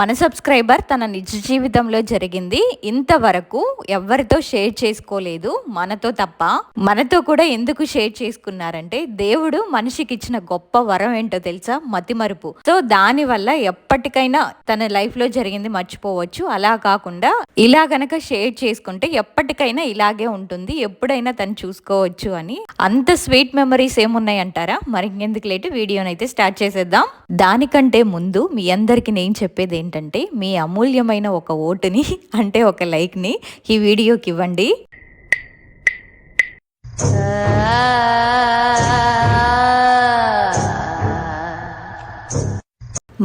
మన సబ్స్క్రైబర్ తన నిజ జీవితంలో జరిగింది. ఇంతవరకు ఎవరితో షేర్ చేసుకోలేదు. మనతో తప్ప మనతో కూడా ఎందుకు షేర్ చేసుకున్నారంటే దేవుడు మనిషికి ఇచ్చిన గొప్ప వరం ఏంటో తెలుసా? మతిమరుపు సో దాని వల్ల ఎప్పటికైనా తన లైఫ్లో జరిగింది మర్చిపోవచ్చు. అలా కాకుండా ఇలా గనక షేర్ చేసుకుంటే ఎప్పటికైనా ఇలాగే ఉంటుంది. ఎప్పుడైనా తను చూసుకోవచ్చు అని. అంత స్వీట్ మెమరీస్ ఏమున్నాయి అంటారా? మరి ఇంకెందుకు లేటు? వీడియోనైతే స్టార్ట్ చేసేద్దాం. దానికంటే ముందు మీ అందరికి నేను చెప్పేది ఏంటంటే మీ అమూల్యమైన ఒక ఓటుని అంటే ఒక లైక్ని ఈ వీడియోకి ఇవ్వండి.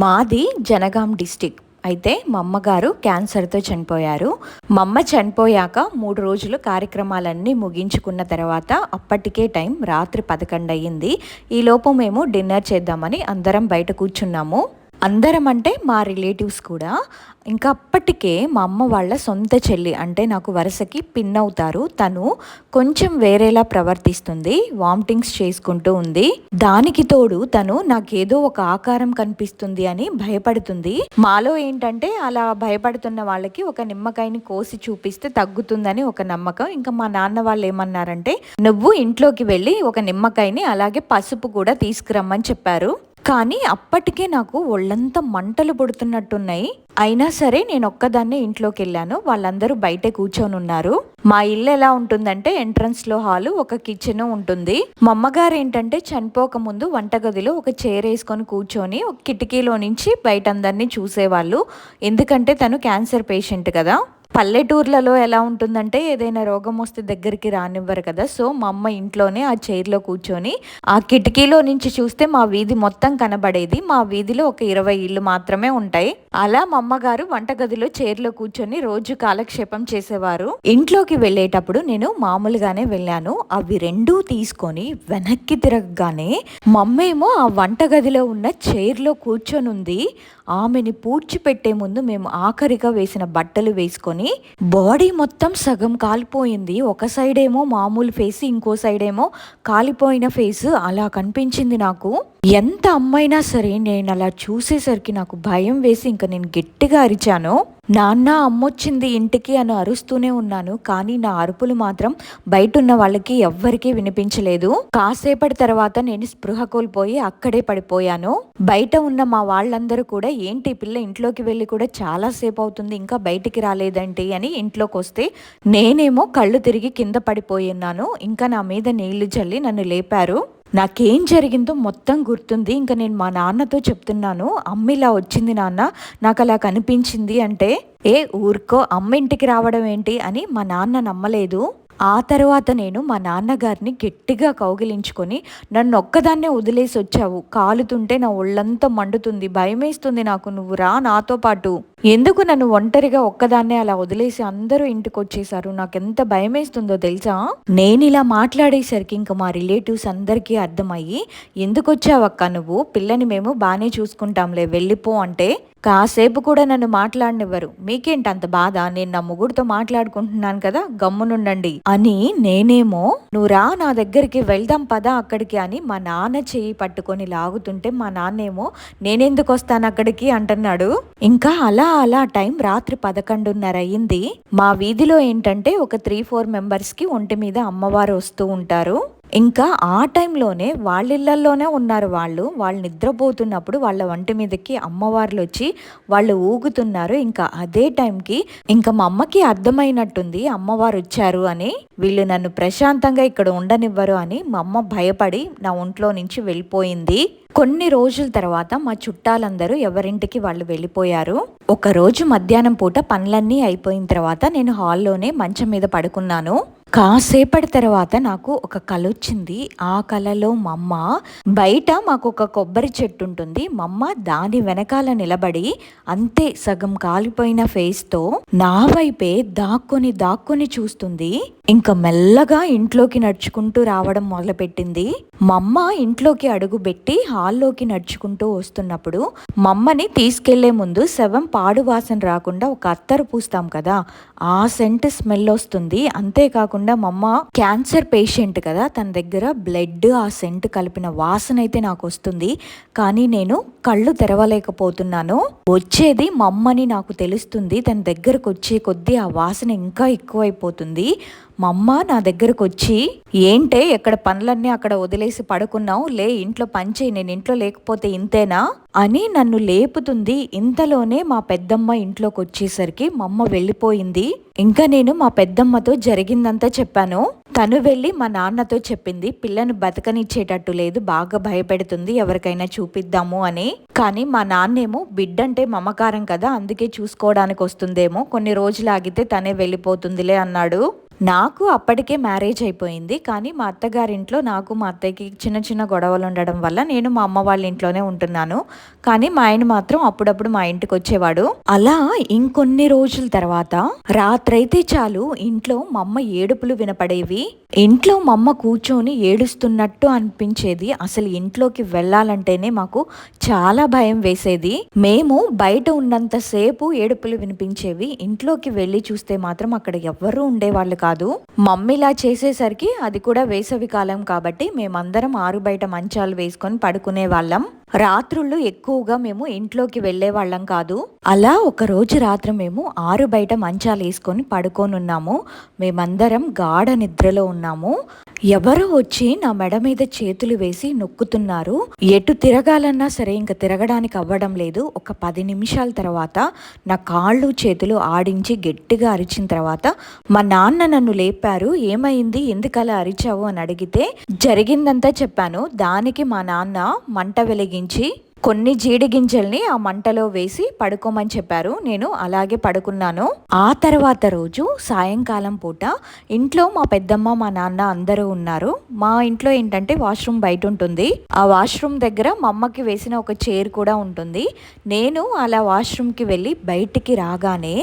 మాది జనగాం డిస్టిక్. అయితే మా అమ్మగారు క్యాన్సర్తో చనిపోయారు. మా అమ్మ చనిపోయాక మూడు రోజులు కార్యక్రమాలన్నీ ముగించుకున్న తర్వాత అప్పటికే టైం రాత్రి పదకొండు అయ్యింది. ఈలోపు మేము డిన్నర్ చేద్దామని అందరం బయట కూర్చున్నాము. అందరం అంటే మా రిలేటివ్స్ కూడా. ఇంకా అప్పటికే మా అమ్మ వాళ్ళ సొంత చెల్లి అంటే నాకు వరుసకి పిన్ అవుతారు. తను కొంచెం వేరేలా ప్రవర్తిస్తుంది వామిటింగ్స్ చేసుకుంటూ ఉంది. దానికి తోడు తను నాకేదో ఒక ఆకారం కనిపిస్తుంది అని భయపడుతుంది. మాలో ఏంటంటే అలా భయపడుతున్న వాళ్ళకి ఒక నిమ్మకాయని కోసి చూపిస్తే తగ్గుతుందని ఒక నమ్మకం. ఇంకా మా నాన్న వాళ్ళు ఏమన్నారంటే నువ్వు ఇంట్లోకి వెళ్ళి ఒక నిమ్మకాయని అలాగే పసుపు కూడా తీసుకురమ్మని చెప్పారు. కానీ అప్పటికే నాకు ఒళ్ళంతా మంటలు పుడుతున్నట్టున్నాయి. అయినా సరే నేను ఒక్కదాన్నే ఇంట్లోకి వెళ్ళాను. వాళ్ళందరూ బయటే కూర్చొని ఉన్నారు. మా ఇల్లు ఎలా ఉంటుందంటే ఎంట్రన్స్లో హాలు ఒక కిచెన్ ఉంటుంది. మా అమ్మగారు ఏంటంటే చనిపోక ముందు వంటగదిలో ఒక చైర్ వేసుకొని కూర్చొని ఒక కిటికీలో నుంచి బయట అందరినీ చూసేవాళ్ళు. ఎందుకంటే తను క్యాన్సర్ పేషెంట్ కదా. పల్లెటూర్లలో ఎలా ఉంటుందంటే ఏదైనా రోగం వస్తే దగ్గరికి రానివ్వరు కదా. సో మా అమ్మ ఇంట్లోనే ఆ చైర్లో కూర్చొని ఆ కిటికీలో నుంచి చూస్తే మా వీధి మొత్తం కనబడేది. మా వీధిలో ఒక ఇరవై ఇల్లు మాత్రమే ఉంటాయి. అలా మా అమ్మగారు వంటగదిలో చైర్లో కూర్చొని రోజు కాలక్షేపం చేసేవారు. ఇంట్లోకి వెళ్ళేటప్పుడు నేను మామూలుగానే వెళ్ళాను. అవి రెండూ తీసుకొని వెనక్కి తిరగగానే మమ్మేమో ఆ వంటగదిలో ఉన్న చైర్లో కూర్చొని ఉంది ఆమెని పూడ్చిపెట్టే ముందు మేము ఆఖరిగా వేసిన బట్టలు వేసుకొని బాడీ మొత్తం సగం కాలిపోయింది. ఒక సైడ్ ఏమో మామూలు ఫేస్ ఇంకో సైడ్ ఏమో కాలిపోయిన ఫేస్ అలా కనిపించింది నాకు. ఎంత అమ్మైనా సరే నేను అలా చూసేసరికి నాకు భయం వేసి ఇంకా నేను గట్టిగా అరిచాను. నాన్న అమ్మొచ్చింది ఇంటికి అని అరుస్తూనే ఉన్నాను. కానీ నా అరుపులు మాత్రం బయట ఉన్న వాళ్ళకి ఎవ్వరికీ వినిపించలేదు. కాసేపటి తర్వాత నేను స్పృహ కోల్పోయి అక్కడే పడిపోయాను. బయట ఉన్న మా వాళ్ళందరూ కూడా ఏంటి పిల్ల ఇంట్లోకి వెళ్ళి కూడా చాలా సేపు అవుతుంది ఇంకా బయటికి రాలేదంటి అని ఇంట్లోకి వస్తే నేనేమో కళ్ళు తిరిగి కింద పడిపోయిన్నాను ఇంకా నా మీద నీళ్ళు చల్లి నన్ను లేపారు. నాకేం జరిగిందో మొత్తం గుర్తుంది. ఇంకా నేను మా నాన్నతో చెప్తున్నాను అమ్మ ఇలా వచ్చింది నాన్న నాకు అలా కనిపించింది అంటే ఏ ఊరికో అమ్మ ఇంటికి రావడం ఏంటి? అని మా నాన్న నమ్మలేదు. ఆ తర్వాత నేను మా నాన్నగారిని గట్టిగా కౌగిలించుకొని నన్ను ఒక్కదాన్నే వదిలేసి వచ్చావు. కాలుతుంటే నా ఒళ్ళంతా మండుతుంది. భయమేస్తుంది నాకు. నువ్వు రా నాతో పాటు. ఎందుకు నన్ను ఒంటరిగా ఒక్కదాన్నే అలా వదిలేసి అందరూ ఇంటికి వచ్చేసారు నాకెంత భయమేస్తుందో తెలుసా? నేను ఇలా మాట్లాడేసరికి ఇంకా మా రిలేటివ్స్ అందరికీ అర్థమయ్యి ఎందుకు వచ్చావక్క నువ్వు? పిల్లని మేము బాగానే చూసుకుంటాంలే వెళ్ళిపో అంటే కాసేపు కూడా నన్ను మాట్లాడనివ్వరు. మీకేంటి అంత బాధ? నేను నా ముగ్గురితో మాట్లాడుకుంటున్నాను కదా గమ్మునుండండి అని నేనేమో నువ్వు రా నా దగ్గరికి వెళ్దాం పదా అక్కడికి అని మా నాన్న చెయ్యి పట్టుకొని లాగుతుంటే మా నాన్నేమో నేనెందుకు వస్తాను అక్కడికి? అంటున్నాడు. ఇంకా అలా అలా టైం రాత్రి పదకొండున్నర అయ్యింది మా వీధిలో ఏంటంటే ఒక త్రీ ఫోర్ మెంబర్స్కి ఒంటి మీద అమ్మవారు వస్తూ ఉంటారు. ఇంకా ఆ టైంలోనే వాళ్ళిళ్ళల్లోనే ఉన్నారు వాళ్ళు. వాళ్ళు నిద్రపోతున్నప్పుడు వాళ్ళ వంటి మీదకి అమ్మవార్లు వచ్చి వాళ్ళు ఊగుతున్నారు. ఇంకా అదే టైంకి ఇంకా మా అమ్మకి అర్థమైనట్టుంది అమ్మవారు వచ్చారు అని. వీళ్ళు నన్ను ప్రశాంతంగా ఇక్కడ ఉండనివ్వరు అని మా అమ్మ భయపడి నా ఒంట్లో నుంచి వెళ్ళిపోయింది. కొన్ని రోజుల తర్వాత మా చుట్టాలందరూ ఎవరింటికి వాళ్ళు వెళ్ళిపోయారు. ఒక రోజు మధ్యాహ్నం పూట పనులన్నీ అయిపోయిన తర్వాత నేను హాల్లోనే మంచం మీద పడుకున్నాను. కాసేపటి తర్వాత నాకు ఒక కళ వచ్చింది. ఆ కళలో మా అమ్మ బయట మాకు ఒక కొబ్బరి చెట్టు ఉంటుంది. మా అమ్మ దాని వెనకాల నిలబడి అంతే సగం కాలిపోయిన ఫేస్తో నా వైపే దాక్కుని దాక్కుని చూస్తుంది. ఇంకా మెల్లగా ఇంట్లోకి నడుచుకుంటూ రావడం మొదలుపెట్టింది. మమ్మ ఇంట్లోకి అడుగుపెట్టి హాల్లోకి నడుచుకుంటూ వస్తున్నప్పుడు మమ్మని తీసుకెళ్ళే ముందు శవం పాడు వాసన రాకుండా ఒక అత్తరు పూస్తాం కదా ఆ సెంట్ స్మెల్ వస్తుంది. అంతేకాకుండా మమ్మ క్యాన్సర్ పేషెంట్ కదా తన దగ్గర బ్లడ్ ఆ సెంట్ కలిపిన వాసన అయితే నాకు వస్తుంది. కానీ నేను కళ్ళు తెరవలేకపోతున్నాను. వచ్చేది మమ్మని నాకు తెలుస్తుంది. తన దగ్గరకు వచ్చే కొద్దీ ఆ వాసన ఇంకా ఎక్కువైపోతుంది. మా అమ్మ నా దగ్గరకు వచ్చి ఏంటే ఎక్కడ పనులన్నీ అక్కడ వదిలేసి పడుకున్నావు? లే ఇంట్లో పనిచేయి నేను ఇంట్లో లేకపోతే ఇంతేనా? అని నన్ను లేపుతుంది. ఇంతలోనే మా పెద్దమ్మ ఇంట్లోకి వచ్చేసరికి మా అమ్మ వెళ్ళిపోయింది. ఇంకా నేను మా పెద్దమ్మతో జరిగిందంతా చెప్పాను. తను వెళ్ళి మా నాన్నతో చెప్పింది పిల్లను బతకనిచ్చేటట్టు లేదు బాగా భయపెడుతుంది ఎవరికైనా చూపిద్దాము అని. కానీ మా నాన్నేమో బిడ్డంటే మమకారం కదా అందుకే చూసుకోవడానికి వస్తుందేమో కొన్ని రోజులు ఆగితే తనే వెళ్ళిపోతుందిలే అన్నాడు. నాకు అప్పటికే మ్యారేజ్ అయిపోయింది కానీ మా అత్తగారింట్లో నాకు మా అత్తయ్యకి చిన్న చిన్న గొడవలు ఉండడం వల్ల నేను మా అమ్మ వాళ్ళ ఇంట్లోనే ఉంటున్నాను. కానీ మా ఆయన మాత్రం అప్పుడప్పుడు మా ఇంటికి వచ్చేవాడు. అలా ఇంకొన్ని రోజుల తర్వాత రాత్రైతే చాలు ఇంట్లో మా అమ్మ ఏడుపులు వినపడేవి. ఇంట్లో మా అమ్మ కూర్చొని ఏడుస్తున్నట్టు అనిపించేది. అసలు ఇంట్లోకి వెళ్ళాలంటేనే మాకు చాలా భయం వేసేది. మేము బయట ఉన్నంతసేపు ఏడుపులు వినిపించేవి. ఇంట్లోకి వెళ్ళి చూస్తే మాత్రం అక్కడ ఎవ్వరూ ఉండేవాళ్ళు కాదు. మమ్మీలా చేసేసరికి అది కూడా వేసవి కాలం కాబట్టి మేమందరం ఆరు బయట మంచాలు వేసుకొని పడుకునే వాళ్ళం రాత్రుళ్ళు ఎక్కువగా మేము ఇంట్లోకి వెళ్ళే వాళ్ళం కాదు. అలా ఒక రోజు రాత్రి మేము ఆరు బయట మంచాలు వేసుకొని పడుకొని ఉన్నాము మేమందరం గాఢ నిద్రలో ఉన్నాము. ఎవరో వచ్చి నా మెడ మీద చేతులు వేసి నొక్కుతున్నారు. ఎటు తిరగాలన్నా సరే ఇంకా తిరగడానికి అవ్వడం లేదు. ఒక పది నిమిషాల తర్వాత నా కాళ్ళు చేతులు ఆడించి గట్టిగా అరిచిన తర్వాత మా నాన్న నన్ను లేపారు. ఏమైంది? ఎందుకలా అరిచావు? అని అడిగితే జరిగిందంతా చెప్పాను. దానికి మా నాన్న మంట వెలిగి ఉపయోగించి కొన్ని జీడి గింజల్ని ఆ మంటలో వేసి పడుకోమని చెప్పారు. నేను అలాగే పడుకున్నాను. ఆ తర్వాత రోజు సాయంకాలం పూట ఇంట్లో మా పెద్దమ్మ మా నాన్న అందరూ ఉన్నారు. మా ఇంట్లో ఏంటంటే వాష్రూమ్ బయట ఉంటుంది. ఆ వాష్రూమ్ దగ్గర మా అమ్మకి వేసిన ఒక చైర్ కూడా ఉంటుంది. నేను అలా వాష్రూమ్కి వెళ్ళి బయటికి రాగానే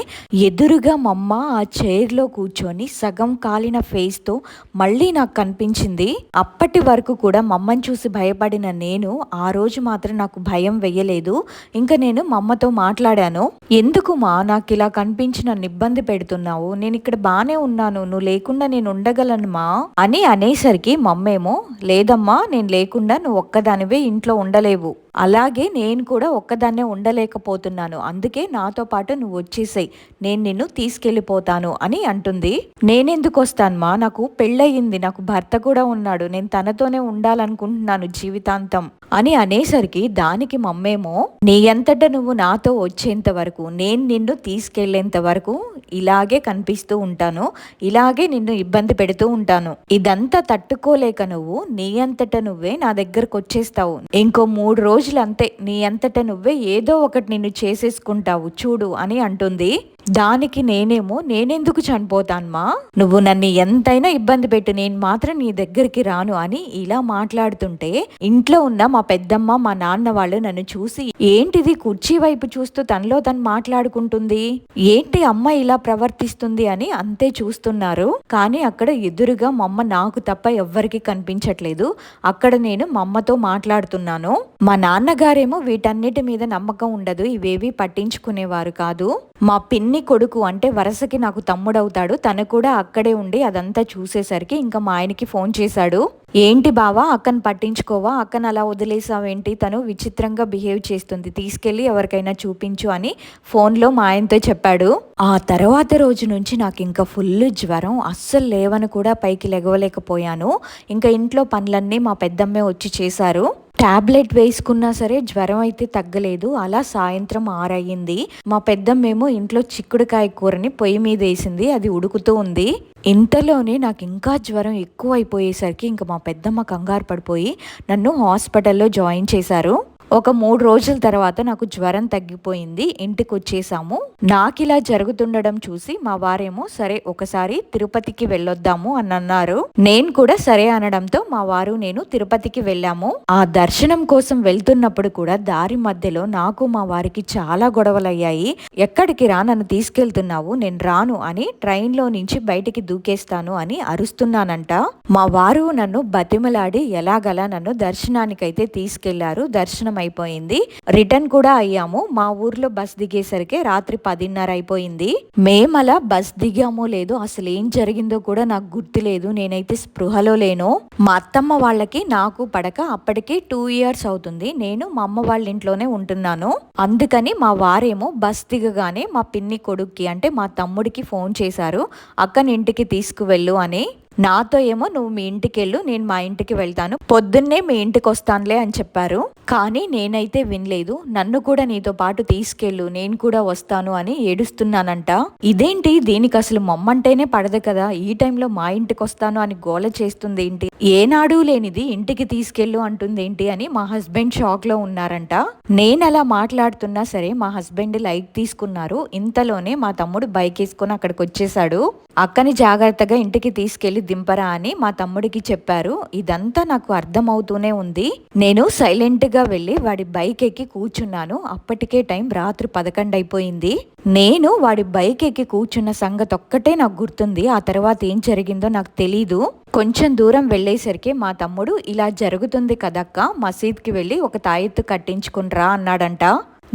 ఎదురుగా మా అమ్మ ఆ చైర్లో కూర్చొని సగం కాలిన ఫేస్తో మళ్ళీ నాకు కనిపించింది. అప్పటి వరకు కూడా మా అమ్మని చూసి భయపడిన నేను ఆ రోజు మాత్రం నాకు భయం వెయ్యలేదు. ఇంకా నేను మా అమ్మతో మాట్లాడాను. ఎందుకు మా నాకు ఇలా కనిపించి నన్ను ఇబ్బంది పెడుతున్నావు? నేను ఇక్కడ బాగానే ఉన్నాను. నువ్వు లేకుండా నేను ఉండగలను మా అని అనేసరికి మమ్మేమో లేదమ్మా నేను లేకుండా నువ్వు ఒక్కదానివే ఇంట్లో ఉండలేవు. అలాగే నేను కూడా ఒక్కదాన్నే ఉండలేకపోతున్నాను. అందుకే నాతో పాటు నువ్వు వచ్చేసాయి. నేను నిన్ను తీసుకెళ్ళిపోతాను అని అంటుంది. నేనెందుకు వస్తానమ్మా నాకు పెళ్ళయింది. నాకు భర్త కూడా ఉన్నాడు. నేను తనతోనే ఉండాలనుకుంటున్నాను జీవితాంతం అని అనేసరికి దానికి మమ్మేమో నీ అంతటా నువ్వు నాతో వచ్చేంత వరకు నేను నిన్ను తీసుకెళ్ళేంత వరకు ఇలాగే కనిపిస్తూ ఉంటాను. ఇలాగే నిన్ను ఇబ్బంది పెడుతూ ఉంటాను. ఇదంతా తట్టుకోలేక నువ్వు నీ అంతటా నువ్వే నా దగ్గరకు వచ్చేస్తావు ఇంకో మూడు రోజులు అంతే నీ అంతట నువ్వే ఏదో ఒకటి నిన్ను చేసేసుకుంటావు చూడు అని అంటుంది. దానికి నేనేమో నేనెందుకు చనిపోతాన్మా? నువ్వు నన్ను ఎంతైనా ఇబ్బంది పెట్టు నేను మాత్రం నీ దగ్గరికి రాను అని ఇలా మాట్లాడుతుంటే ఇంట్లో ఉన్న మా పెద్దమ్మ మా నాన్న వాళ్ళు నన్ను చూసి ఏంటిది కుర్చీ వైపు చూస్తూ తనలో తను మాట్లాడుకుంటుంది? ఏంటి అమ్మ ఇలా ప్రవర్తిస్తుంది? అని అంతే చూస్తున్నారు. కానీ అక్కడ ఎదురుగా మా అమ్మ నాకు తప్ప ఎవ్వరికి కనిపించట్లేదు. అక్కడ నేను మా అమ్మతో మాట్లాడుతున్నాను. మా నాన్నగారేమో వీటన్నిటి మీద నమ్మకం ఉండదు ఇవేవి పట్టించుకునేవారు కాదు. మా పిన్ని కొడుకు అంటే వరసకి నాకు తమ్ముడవుతాడు. తను కూడా అక్కడే ఉండి అదంతా చూసేసరికి ఇంకా మా ఆయనకి ఫోన్ చేశాడు. ఏంటి బావా అక్కను పట్టించుకోవా? అక్కను అలా వదిలేసావేంటి? తను విచిత్రంగా బిహేవ్ చేస్తుంది. తీసుకెళ్ళి ఎవరికైనా చూపించు అని ఫోన్లో మా ఆయనతో చెప్పాడు. ఆ తర్వాత రోజు నుంచి నాకు ఇంకా ఫుల్ జ్వరం. అస్సలు లేవని కూడా పైకి లెగవలేకపోయాను ఇంకా ఇంట్లో పనులన్నీ మా పెద్దమ్మే వచ్చి చేశారు. టాబ్లెట్ వేసుకున్నా సరే జ్వరం అయితే తగ్గలేదు. అలా సాయంత్రం ఆరయ్యింది. మా పెద్దమ్మేమో ఇంట్లో చిక్కుడుకాయ కూరని పొయ్యి మీద వేసింది. అది ఉడుకుతూ ఉంది. ఇంతలోనే నాకు ఇంకా జ్వరం ఎక్కువ అయిపోయేసరికి ఇంకా మా పెద్దమ్మ కంగారు పడిపోయి నన్ను హాస్పిటల్లో జాయిన్ చేశారు. ఒక మూడు రోజుల తర్వాత నాకు జ్వరం తగ్గిపోయింది. ఇంటికి వచ్చేసాము నాకు ఇలా జరుగుతుండడం చూసి మా వారేమో సరే ఒకసారి తిరుపతికి వెళ్ళొద్దాము అని అన్నారు నేను కూడా సరే అనడంతో మా వారు నేను తిరుపతికి వెళ్ళాము. ఆ దర్శనం కోసం వెళ్తున్నప్పుడు కూడా దారి మధ్యలో నాకు మా వారికి చాలా గొడవలయ్యాయి. ఎక్కడికి రా నన్ను తీసుకెళ్తున్నావు నేను రాను అని ట్రైన్లో నుంచి బయటికి దూకేస్తాను అని అరుస్తున్నానంట. మా వారు నన్ను బతిమలాడి ఎలాగలా నన్ను దర్శనానికైతే తీసుకెళ్ళారు. దర్శనం అయిపోయింది. రిటర్న్ కూడా అయ్యాము. మా ఊర్లో బస్ దిగేసరికి రాత్రి పదిన్నర అయిపోయింది. మేమల బస్ దిగామో లేదో అసలు ఏం జరిగిందో కూడా నాకు గుర్తులేదు. నేనైతే స్పృహలో లేను. మా అత్తమ్మ వాళ్ళకి నాకు పడక అప్పటికే టూ ఇయర్స్ అవుతుంది. నేను మా అమ్మ వాళ్ళ ఇంట్లోనే ఉంటున్నాను. అందుకని మా వారేమో బస్ దిగగానే మా పిన్ని కొడుక్కి అంటే మా తమ్ముడికి ఫోన్ చేశారు. అక్కని ఇంటికి తీసుకువెళ్ళు అని నాతో ఏమో నువ్వు మీ ఇంటికి వెళ్ళు నేను మా ఇంటికి వెళ్తాను. పొద్దున్నే మీ ఇంటికి వస్తానులే అని చెప్పారు. కానీ నేనైతే వినలేదు. నన్ను కూడా నీతో పాటు తీసుకెళ్ళు నేను కూడా వస్తాను అని ఏడుస్తున్నానంట. ఇదేంటి? దీనికి అసలు మమ్మంటేనే పడదు కదా. ఈ టైంలో మా ఇంటికి వస్తాను అని గోల చేస్తుంది ఏంటి? ఏనాడు లేనిది ఇంటికి తీసుకెళ్ళు అంటుంది ఏంటి అని మా హస్బెండ్ షాక్లో ఉన్నారంట. నేను అలా మాట్లాడుతున్నా సరే మా హస్బెండ్ లైక్ తీసుకున్నారు. ఇంతలోనే మా తమ్ముడు బైక్ వేసుకొని అక్కడికి వచ్చేసాడు అక్కని జాగ్రత్తగా ఇంటికి తీసుకెళ్ళి దింపరా అని మా తమ్ముడికి చెప్పారు. ఇదంతా నాకు అర్థమవుతూనే ఉంది. నేను సైలెంట్గా వెళ్ళి వాడి బైక్ ఎక్కి కూర్చున్నాను. అప్పటికే టైం రాత్రి పదకొండు అయిపోయింది. నేను వాడి బైక్ ఎక్కి కూర్చున్న సంగతి ఒక్కటే నాకు గుర్తుంది. ఆ తర్వాత ఏం జరిగిందో నాకు తెలీదు. కొంచెం దూరం వెళ్ళేసరికి మా తమ్ముడు ఇలా జరుగుతుంది కదక్క మసీద్కి వెళ్ళి ఒక తాయెత్తు కట్టించుకునిరా అన్నాడంట.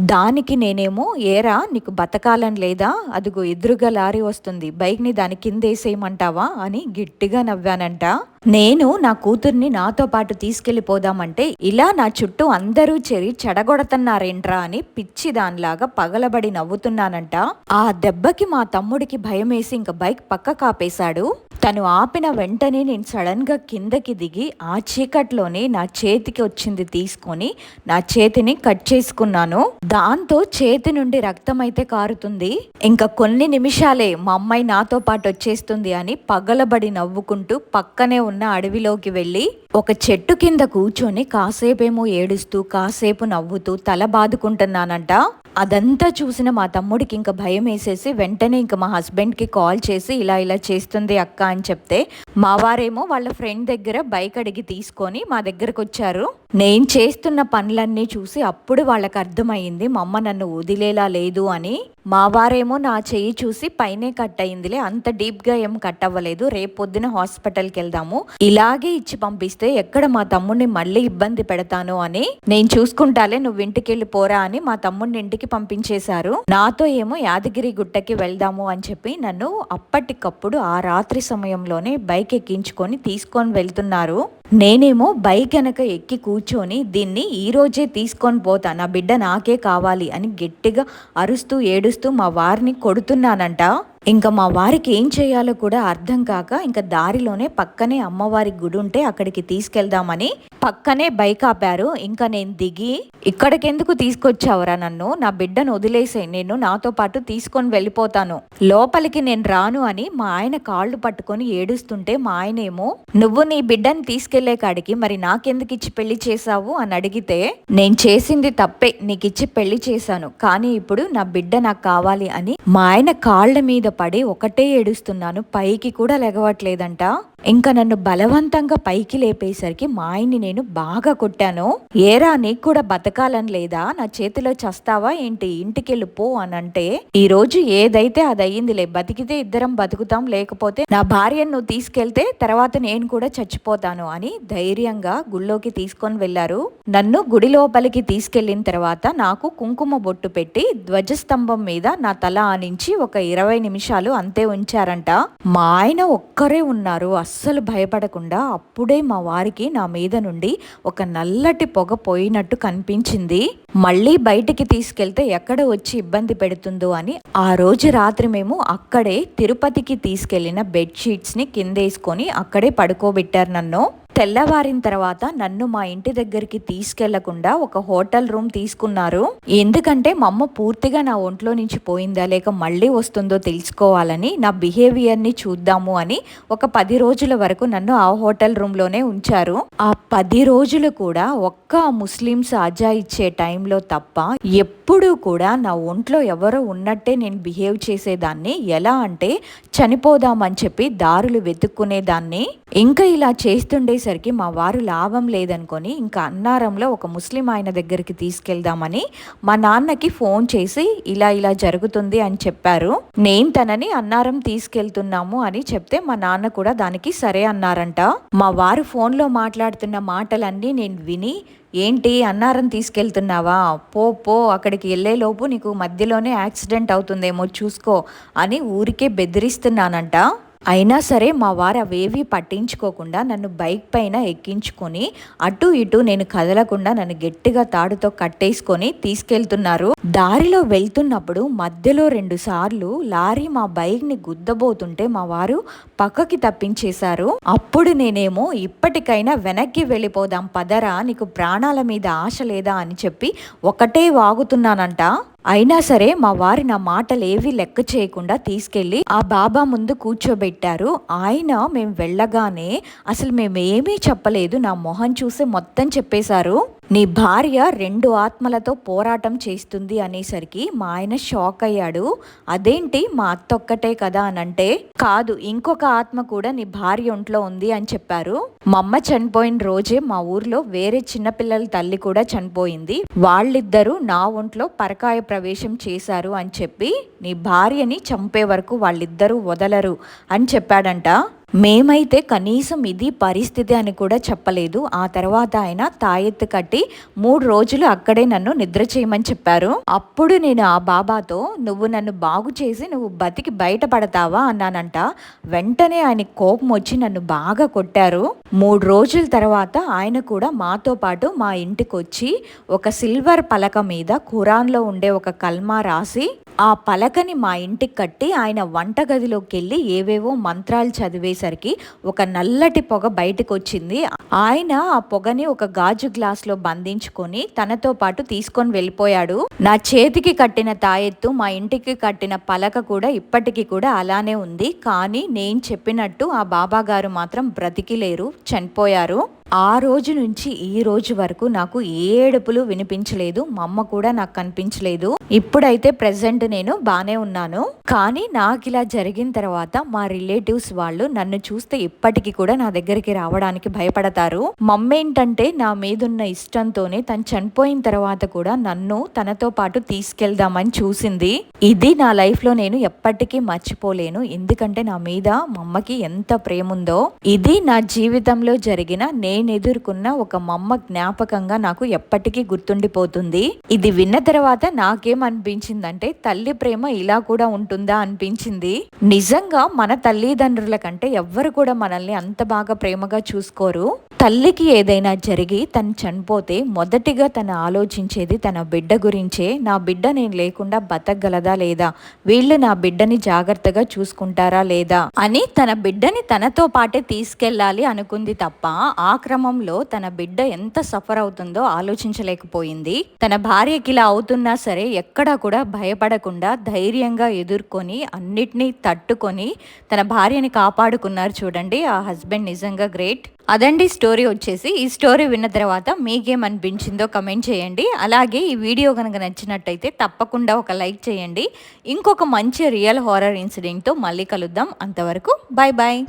దానికి నేనేమో ఏరా నీకు బతకాలని లేదా? అదిగో ఎదురుగా లారీ వస్తుంది. బైక్ని దాని కింద వేసేయమంటావా అని గట్టిగా నవ్వానంట. నేను నా కూతుర్ని నాతో పాటు తీసుకెళ్ళిపోదామంటే ఇలా నా చుట్టూ అందరూ చెరి చెడగొడతన్నారేంట్రా అని పిచ్చి దానిలాగా పగలబడి నవ్వుతున్నానంట. ఆ దెబ్బకి మా తమ్ముడికి భయమేసి ఇంక బైక్ పక్క కాపేశాడు. తను ఆపిన వెంటనే నేను సడన్గా కిందకి దిగి ఆ చీకట్లోనే నా చేతికి వచ్చింది తీసుకొని నా చేతిని కట్ చేసుకున్నాను. దాంతో చేతి నుండి రక్తం అయితే కారుతుంది. ఇంకా కొన్ని నిమిషాలే మా అమ్మాయి నాతో పాటు వచ్చేస్తుంది అని పగలబడి నవ్వుకుంటూ పక్కనే ఉన్న అడవిలోకి వెళ్ళి ఒక చెట్టు కింద కూర్చొని కాసేపేమో ఏడుస్తూ కాసేపు నవ్వుతూ తల బాదుకుంటున్నానంట. అదంతా చూసిన మా తమ్ముడికి ఇంకా భయం వేసేసి వెంటనే ఇంకా మా హస్బెండ్కి కాల్ చేసి ఇలా ఇలా చేస్తుంది అక్క అని చెప్తే మా వారేమో వాళ్ళ ఫ్రెండ్ దగ్గర బైక్ అడిగి తీసుకొని మా దగ్గరకు వచ్చారు నేను చేస్తున్న పనులన్నీ చూసి అప్పుడు వాళ్ళకి అర్థమైంది మా అమ్మ నన్ను వదిలేలా లేదు అని. మా వారేమో నా చెయ్యి చూసి పైనే కట్ అయిందిలే అంత డీప్గా ఏం కట్ అవ్వలేదు. రేపొద్దున హాస్పిటల్కి వెళ్దాము. ఇలాగే ఇచ్చి పంపిస్తే ఎక్కడ మా తమ్ముడిని మళ్ళీ ఇబ్బంది పెడతాను అని. నేను చూసుకుంటాలే నువ్వు ఇంటికి వెళ్ళి పోరా అని మా తమ్ముడిని ఇంటికి పంపించేశారు. నాతో ఏమో యాదగిరి గుట్టకి వెళ్దాము అని చెప్పి నన్ను అప్పటికప్పుడు ఆ రాత్రి సమయంలోనే బైక్ ఎక్కించుకొని తీసుకొని వెళ్తున్నారు. నేనేమో బైక్ వెనక ఎక్కి కూర్చొని దీన్ని ఈరోజే తీసుకొని పోతా. నా బిడ్డ నాకే కావాలి అని గట్టిగా అరుస్తూ ఏడుస్తూ మా వారిని కొడుతున్నానంట. ఇంకా మా వారికి ఏం చేయాలో కూడా అర్థం కాక ఇంకా దారిలోనే పక్కనే అమ్మవారి గుడి ఉంటే అక్కడికి తీసుకెళ్దామని పక్కనే బైక్ ఆపారు. ఇంకా నేను దిగి ఇక్కడికెందుకు తీసుకొచ్చావురా నన్ను? నా బిడ్డను వదిలేసే నేను నాతో పాటు తీసుకొని వెళ్ళిపోతాను. లోపలికి నేను రాను అని మా ఆయన కాళ్ళు పట్టుకొని ఏడుస్తుంటే మా ఆయనేమో నువ్వు నీ బిడ్డని తీసుకెళ్ళే కాడికి మరి నాకెందుకు ఇచ్చి పెళ్ళి చేశావు? అని అడిగితే నేను చేసింది తప్పే. నీకు ఇచ్చి పెళ్ళి చేశాను. కానీ ఇప్పుడు నా బిడ్డ నాకు కావాలి అని మా ఆయన కాళ్ళ మీద పడి ఒకటే ఏడుస్తున్నాను పైకి కూడా లెగవట్లేదంట. ఇంకా నన్ను బలవంతంగా పైకి లేపేసరికి మా ఆయన్ని నేను బాగా కొట్టాను. ఏరా నీకు కూడా బతకాలని లేదా? నా చేతిలో చస్తావా ఏంటి? ఇంటికెళ్ళి పో అని అంటే ఈ రోజు ఏదైతే అది అయ్యిందిలే బతికితే ఇద్దరం బతుకుతాం లేకపోతే నా భార్యను నువ్వు తీసుకెళ్తే తర్వాత నేను కూడా చచ్చిపోతాను అని ధైర్యంగా గుళ్ళోకి తీసుకొని వెళ్ళారు నన్ను గుడి లోపలికి తీసుకెళ్ళిన తర్వాత నాకు కుంకుమ బొట్టు పెట్టి ధ్వజస్తంభం మీద నా తల ఆనించి ఒక ఇరవై నిమిషాలు అంతే ఉంచారంట. మా ఆయన ఒక్కరే ఉన్నారు అస్సలు భయపడకుండా అప్పుడే మా వారికి నా మీద నుండి ఒక నల్లటి పొగ పోయినట్టు కనిపించింది. మళ్ళీ బయటికి తీసుకెళ్తే ఎక్కడ వచ్చి ఇబ్బంది పెడుతుందో అని ఆ రోజు రాత్రి మేము అక్కడే తిరుపతికి తీసుకెళ్ళిన బెడ్షీట్స్ని కిందేసుకొని అక్కడే పడుకోబెట్టారు నన్ను. తెల్లవారిన తర్వాత నన్ను మా ఇంటి దగ్గరికి తీసుకెళ్ళకుండా ఒక హోటల్ రూమ్ తీసుకున్నారు. ఎందుకంటే మా అమ్మ పూర్తిగా నా ఒంట్లో నుంచి పోయిందా లేక మళ్ళీ వస్తుందో తెలుసుకోవాలని నా బిహేవియర్ని చూద్దాము అని ఒక పది రోజుల వరకు నన్ను ఆ హోటల్ రూమ్లోనే ఉంచారు. ఆ పది రోజులు కూడా ఒక్క ముస్లిమ్స్ అజా ఇచ్చే టైంలో తప్ప ఎప్పుడూ కూడా నా ఒంట్లో ఎవరో ఉన్నట్టే నేను బిహేవ్ చేసేదాన్ని. ఎలా అంటే చనిపోదామని చెప్పి దారులు వెతుక్కునేదాన్ని. ఇంకా ఇలా చేస్తుండేసరికి మా వారు లాభం లేదనుకొని ఇంకా అన్నారంలో ఒక ముస్లిం ఆయన దగ్గరికి తీసుకెళ్దామని మా నాన్నకి ఫోన్ చేసి ఇలా ఇలా జరుగుతుంది అని చెప్పారు. నేను తనని అన్నారం తీసుకెళ్తున్నాము అని చెప్తే మా నాన్న కూడా దానికి సరే అన్నారంట. మా వారు ఫోన్లో మాట్లాడుతున్న మాటలన్నీ నేను విని ఏంటి అన్నారం తీసుకెళ్తున్నావా? పో పో అక్కడికి వెళ్ళేలోపు నీకు మధ్యలోనే యాక్సిడెంట్ అవుతుందేమో చూసుకో అని ఊరికే బెదిరిస్తున్నానంట. అయినా సరే మా వారు అవేవి పట్టించుకోకుండా నన్ను బైక్ పైన ఎక్కించుకొని అటు ఇటు నేను కదలకుండా నన్ను గట్టిగా తాడుతో కట్టేసుకొని తీసుకెళ్తున్నారు. దారిలో వెళ్తున్నప్పుడు మధ్యలో రెండు సార్లు లారీ మా బైక్ని గుద్దబోతుంటే మా వారు పక్కకి తప్పించేశారు. అప్పుడు నేనేమో ఇప్పటికైనా వెనక్కి వెళ్ళిపోదాం పదరా నీకు ప్రాణాల మీద ఆశ లేదా అని చెప్పి ఒకటే వాగుతున్నానంట. అయినా సరే మా వారి నా మాటలు లెక్క చేయకుండా తీసుకెళ్ళి ఆ బాబా ముందు కూర్చోబెట్టారు. ఆయన మేము వెళ్ళగానే అసలు మేము ఏమీ చెప్పలేదు. నా మొహం చూసి మొత్తం చెప్పేశారు. నీ భార్య రెండు ఆత్మలతో పోరాటం చేస్తుంది అనేసరికి మా ఆయన షాక్ అయ్యాడు. అదేంటి? మా అత్త ఒక్కటే కదా అని అంటే కాదు ఇంకొక ఆత్మ కూడా నీ భార్య ఒంట్లో ఉంది అని చెప్పారు. మా అమ్మ చనిపోయిన రోజే మా ఊర్లో వేరే చిన్నపిల్లల తల్లి కూడా చనిపోయింది. వాళ్ళిద్దరూ నా ఒంట్లో పరకాయ ప్రవేశం చేశారు అని చెప్పి నీ భార్యని చంపే వరకు వాళ్ళిద్దరూ వదలరు అని చెప్పాడంట. మేమైతే కనీసం ఇది పరిస్థితి అని కూడా చెప్పలేదు. ఆ తర్వాత ఆయన తాయెత్తు కట్టి మూడు రోజులు అక్కడే నన్ను నిద్ర చేయమని చెప్పారు. అప్పుడు నేను ఆ బాబాతో నువ్వు నన్ను బాగు చేసి నువ్వు బతికి బయటపడతావా? అన్నానంట. వెంటనే ఆయన కోపం వచ్చి నన్ను బాగా కొట్టారు. మూడు రోజుల తర్వాత ఆయన కూడా మాతో పాటు మా ఇంటికి వచ్చి ఒక సిల్వర్ పలక మీద ఖురాన్లో ఉండే ఒక కల్మా రాసి ఆ పలకని మా ఇంటికి కట్టి ఆయన వంటగదిలోకి వెళ్ళి ఏవేవో మంత్రాలు చదివేసరికి ఒక నల్లటి పొగ బయటకు వచ్చింది ఆయన ఆ పొగని ఒక గాజు గ్లాస్లో బంధించుకొని తనతో పాటు తీసుకొని వెళ్ళిపోయాడు. నా చేతికి కట్టిన తాయెత్తు మా ఇంటికి కట్టిన పలక కూడా ఇప్పటికీ కూడా అలానే ఉంది. కానీ నేను చెప్పినట్టు ఆ బాబా గారు మాత్రం బ్రతికిలేరు చనిపోయారు. ఆ రోజు నుంచి ఈ రోజు వరకు నాకు ఏ ఏడుపులు వినిపించలేదు మా అమ్మ కూడా నాకు కనిపించలేదు. ఇప్పుడైతే ప్రెసెంట్ నేను బాగానే ఉన్నాను. కానీ నాకు ఇలా జరిగిన తర్వాత మా రిలేటివ్స్ వాళ్ళు నన్ను చూస్తే ఇప్పటికీ కూడా నా దగ్గరికి రావడానికి భయపడతారు. మమ్మ ఏంటంటే నా మీదున్న ఇష్టంతోనే తను చనిపోయిన తర్వాత కూడా నన్ను తనతో పాటు తీసుకెళ్దామని చూసింది. ఇది నా లైఫ్లో నేను ఎప్పటికీ మర్చిపోలేను. ఎందుకంటే నా మీద మా అమ్మకి ఎంత ప్రేమ ఉందో ఇది నా జీవితంలో జరిగిన నేను నేను ఎదుర్కొన్న ఒక మమ్మ జ్ఞాపకంగా నాకు ఎప్పటికీ గుర్తుండిపోతుంది. ఇది విన్న తర్వాత నాకేమనిపించిందంటే తల్లి ప్రేమ ఇలా కూడా ఉంటుందా అనిపించింది. నిజంగా మన తల్లిదండ్రుల కంటే ఎవ్వరు కూడా మనల్ని అంత బాగా ప్రేమగా చూసుకోరు. తల్లికి ఏదైనా జరిగి తను చనిపోతే మొదటిగా తను ఆలోచించేది తన బిడ్డ గురించే. నా బిడ్డ నేను లేకుండా బతకగలదా లేదా? వీళ్ళు నా బిడ్డని జాగ్రత్తగా చూసుకుంటారా లేదా? అని తన బిడ్డని తనతో పాటే తీసుకెళ్ళాలి అనుకుంది తప్ప ఆ క్రమంలో తన బిడ్డ ఎంత సఫర్ అవుతుందో ఆలోచించలేకపోయింది. తన భార్యకి ఇలా అవుతున్నా సరే ఎక్కడా కూడా భయపడకుండా ధైర్యంగా ఎదుర్కొని అన్నిటినీ తట్టుకొని తన భార్యని కాపాడుకున్నారు చూడండి. ఆ హస్బెండ్ నిజంగా గ్రేట్. అదండి స్టోరీ వచ్చేసి. ఈ స్టోరీ విన్న తర్వాత మీకేమనిపించిందో కమెంట్ చేయండి. అలాగే ఈ వీడియో కనుక నచ్చినట్టయితే తప్పకుండా ఒక లైక్ చేయండి. ఇంకొక మంచి రియల్ హారర్ ఇన్సిడెంట్తో మళ్ళీ కలుద్దాం. అంతవరకు బాయ్ బాయ్